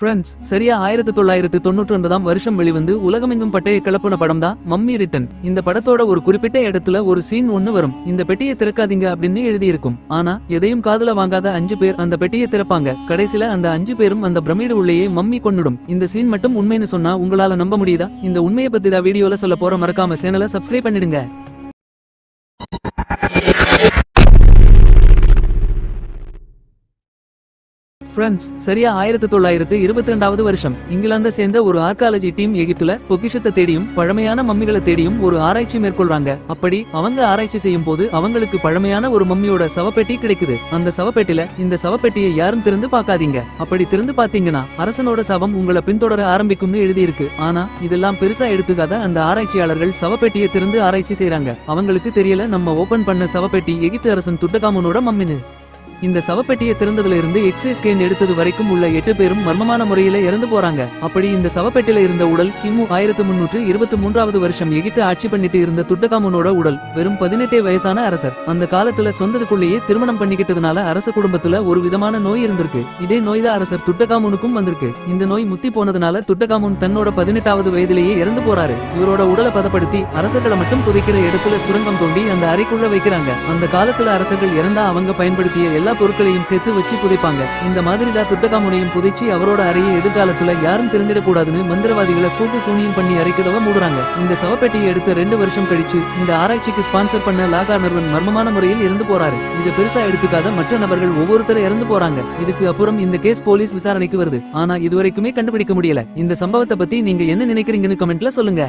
Friends சரியா ஆயிரத்தி தொள்ளாயிரத்தி தொண்ணூற்றி ஒன்பதாம் வருஷம் வெளிவந்து உலகமெங்கும் பட்டையை கிளப்புன படம் தான் மம்மி ரிட்டன் இந்த படத்தோட ஒரு குறிப்பிட்ட இடத்துல ஒரு சீன் ஒண்ணு வரும். இந்த பெட்டியை திறக்காதீங்க அப்படின்னு எழுதியிருக்கும். ஆனா எதையும் காதல வாங்காத அஞ்சு பேர் அந்த பெட்டியை திறப்பாங்க. கடைசியில அந்த அஞ்சு பேரும் அந்த பிரமிடு உள்ளேயே மம்மி கொன்னுடும். இந்த சீன் மட்டும் உண்மைன்னு சொன்னா உங்களால நம்ப முடியுதா? இந்த உண்மையை பத்தி தான் வீடியோல சொல்ல போற மறக்காம சேனலை சப்ஸ்கிரைப் பண்ணிடுங்க. ஃப்ரெண்ட்ஸ் சரியா ஆயிரத்தி தொள்ளாயிரத்து இருபத்தி ரெண்டாவது வருஷம். இங்கிலாந்தை சேர்ந்த ஒரு ஆர்காலஜி டீம் எகிப்துல பொக்கிஷத்தை தேடியும் பழமையான மம்மிகளை தேடியும் ஒரு ஆராய்ச்சி மேற்கொள்றாங்க. அப்படி அவங்க ஆராய்ச்சி செய்யும் போது அவங்களுக்கு பழமையான ஒரு மம்மியோட சவப்பெட்டி கிடைக்குது. அந்த சவப்பெட்டில இந்த சவப்பெட்டியை யாரும் திறந்து பார்க்காதீங்க. அப்படி திறந்து பாத்தீங்கன்னா அரசனோட சவம் உங்களை பின்தொடர ஆரம்பிக்கும்னு எழுதியிருக்கு. ஆனா இதெல்லாம் பெருசா எடுத்துக்காத அந்த ஆராய்ச்சியாளர்கள் சவப்பெட்டியை திறந்து ஆராய்ச்சி செய்யறாங்க அவங்களுக்கு தெரியல நம்ம ஓபன் பண்ண சவப்பெட்டி எகிப்து அரசன் துட்டகாமனோட மம்மின்னு. இந்த சவப்பெட்டியை திறந்ததுல இருந்து எக்ஸ்ரே ஸ்கேன் எடுத்தது வரைக்கும் உள்ள எட்டு பேரும் மர்மமான முறையில இறந்து போறாங்க. அப்படி இந்த சவப்பெட்டியில இருந்த உடல் கிமு ஆயிரத்து முன்னூற்று இருபத்தி மூன்றாவது வருஷம் எகிப்து ஆட்சி பண்ணிட்டு இருந்த துட்டகாமனோட உடல் வெறும் பதினெட்டே வயசான அரசர். அந்த காலத்துல சொந்தத்துக்குள்ளேயே திருமணம் பண்ணிக்கிட்டதுனால அரச குடும்பத்துல ஒரு விதமான நோய் இருந்திருக்கு. இதே நோய் தான் அரசர் துட்டகாமுனுக்கும் வந்திருக்கு. இந்த நோய் முத்தி போனதுனால துட்டகாமுன் தன்னோட பதினெட்டாவது வயதிலேயே இறந்து போறாரு. இவரோட உடலை பதப்படுத்தி அரசர்களை மட்டும் புதைக்கிற இடத்துல சுரங்கம் தோண்டி அந்த அறைக்குள்ள வைக்கிறாங்க. அந்த காலத்துல அரசர்கள் இறந்தா அவங்க பயன்படுத்திய எல்லா பொருட்களையும் சேர்த்து வச்சு புதைப்பாங்க. இந்த மாதிரி தான் துட்டகாமுனையும் புதைச்சு அவரோட அறையை எதிர்காலத்துல யாரும் தெரிஞ்சிடக்கூடாதுன்னு மந்திரவாதிகளை கூட்டு சூனியம் பண்ணி அரைக்கதவ மூடுறாங்க. இந்த சவப்பெட்டியை எடுத்த ரெண்டு வருஷம் கழிச்சு இந்த ஆராய்ச்சிக்கு ஸ்பான்சர் பண்ண லாகா நிறுவன் மர்மமான முறையில் இறந்து போறாரு. இது பெருசா எடுத்துக்காத மற்ற நபர்கள் ஒவ்வொருத்தரும் இறந்து போறாங்க. இதுக்கு அப்புறம் இந்த கேஸ் போலீஸ் விசாரணைக்கு வருது. ஆனா இதுவரைக்குமே கண்டுபிடிக்க முடியல. இந்த சம்பவத்தை பத்தி நீங்க என்ன நினைக்கிறீங்கன்னு கமெண்ட்ல சொல்லுங்க.